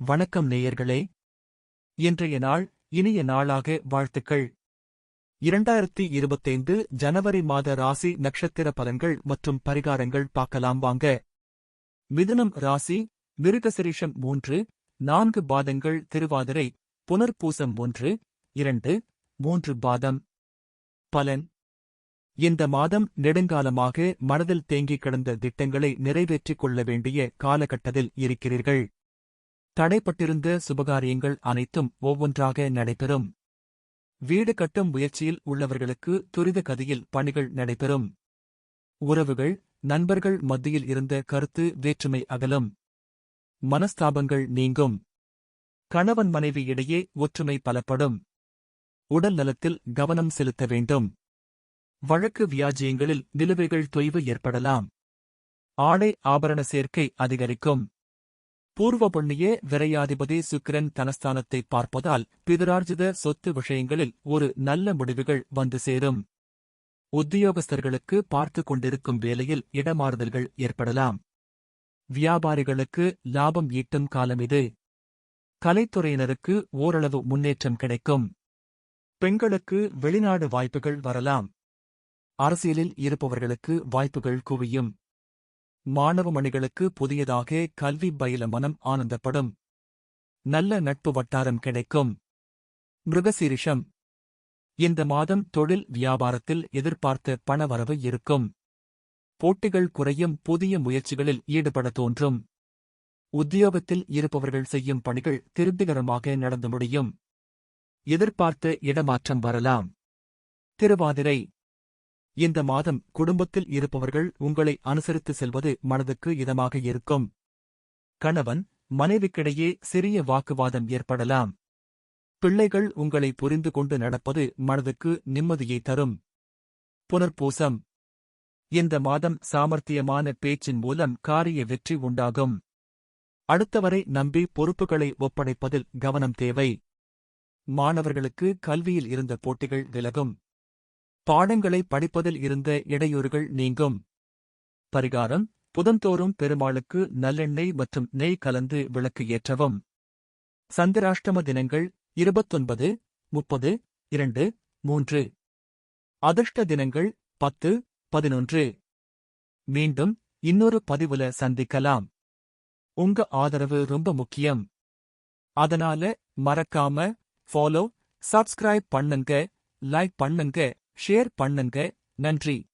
வணக்கம் நேயர்களே. இன்றைய நாள் இனிய நாளாக வாழ்த்துக்கள். இரண்டாயிரத்தி இருபத்தைந்து ஜனவரி மாத ராசி நட்சத்திர பலன்கள் மற்றும் பரிகாரங்கள் பார்க்கலாம் வாங்க. மிதுனம் ராசி மிருகசிரீஷம் மூன்று நான்கு பாதங்கள் திருவாதிரை புனர்பூசம் ஒன்று இரண்டு மூன்று பாதம். பலன். இந்த மாதம் நெடுங்காலமாக மனதில் தேங்கிக் கிடந்த திட்டங்களை நிறைவேற்றிக் கொள்ள வேண்டிய காலகட்டத்தில் இருக்கிறீர்கள். தடைப்பட்டிருந்த சுபகாரியங்கள் அனைத்தும் ஒவ்வொன்றாக நடைபெறும். வீடு கட்டும் முயற்சியில் உள்ளவர்களுக்கு துரித கதியில் பணிகள் நடைபெறும். உறவுகள் நண்பர்கள் மத்தியில் இருந்த கருத்து வேற்றுமை அகலும். மனஸ்தாபங்கள் நீங்கும். கணவன் மனைவி இடையே ஒற்றுமை பலப்படும். உடல் நலத்தில் கவனம் செலுத்த வேண்டும். வழக்கு வியாஜியங்களில் நிலுவைகள் தொய்வு ஏற்படலாம். ஆடை ஆபரண சேர்க்கை அதிகரிக்கும். பூர்வ புண்ணிய விரையாதிபதி சுக்கிரன் தனஸ்தானத்தை பார்ப்பதால் பிதரார்ஜித சொத்து விஷயங்களில் ஒரு நல்ல முடிவுகள் வந்து சேரும். உத்தியோகஸ்தர்களுக்கு பார்த்து கொண்டிருக்கும் வேலையில் இடமாறுதல்கள் ஏற்படலாம். வியாபாரிகளுக்கு லாபம் ஈட்டும் காலம் இது. கலைத்துறையினருக்கு ஓரளவு முன்னேற்றம் கிடைக்கும். பெண்களுக்கு வெளிநாடு வாய்ப்புகள் வரலாம். அரசியலில் இருப்பவர்களுக்கு வாய்ப்புகள் குவியும். மாணவமணிகளுக்கு புதியதாக கல்வி பயில மனம் ஆனந்தப்படும். நல்ல நட்பு வட்டாரம் கிடைக்கும். மிருகசீரிஷம். இந்த மாதம் தொழில் வியாபாரத்தில் எதிர்பார்த்த பணவரவு இருக்கும். போட்டிகள் குறையும் புதிய முயற்சிகளில் ஈடுபட தோன்றும். உத்தியோகத்தில் இருப்பவர்கள் செய்யும் பணிகள் திருப்திகரமாக நடந்து முடியும். எதிர்பார்த்த இடமாற்றம் வரலாம். திருவாதிரை இந்த மாதம் குடும்பத்தில் இருப்பவர்கள் உங்களை அனுசரித்து செல்வது மனதுக்கு இதமாக இருக்கும். கணவன் மனைவிக்கிடையே சிறிய வாக்குவாதம் ஏற்படலாம். பிள்ளைகள் உங்களை புரிந்து கொண்டு நடப்பது மனதுக்கு நிம்மதியை தரும். புனர்பூசம். இந்த மாதம் சாமர்த்தியமான பேச்சின் மூலம் காரிய வெற்றி உண்டாகும். அடுத்தவரை நம்பி பொறுப்புகளை ஒப்படைப்பதில் கவனம் தேவை. மாணவர்களுக்கு கல்வியில் இருந்த போட்டிகள் விலகும். பாடங்களை படிப்பதில் இருந்த இடையூறுகள் நீங்கும். பரிகாரம் புதந்தோறும் பெருமாளுக்கு நல்லெண்ணெய் மற்றும் நெய் கலந்து விளக்கு ஏற்றவும். சந்திராஷ்டம தினங்கள் இருபத்தொன்பது முப்பது இரண்டு மூன்று. அதிர்ஷ்ட தினங்கள் பத்து பதினொன்று. மீண்டும் இன்னொரு பதிவுல சந்திக்கலாம். உங்க ஆதரவு ரொம்ப முக்கியம். அதனால மறக்காம ஃபாலோ சப்ஸ்கிரைப் பண்ணுங்க லைக் பண்ணுங்க. ஷேர் பண்ணுங்க. நன்றி.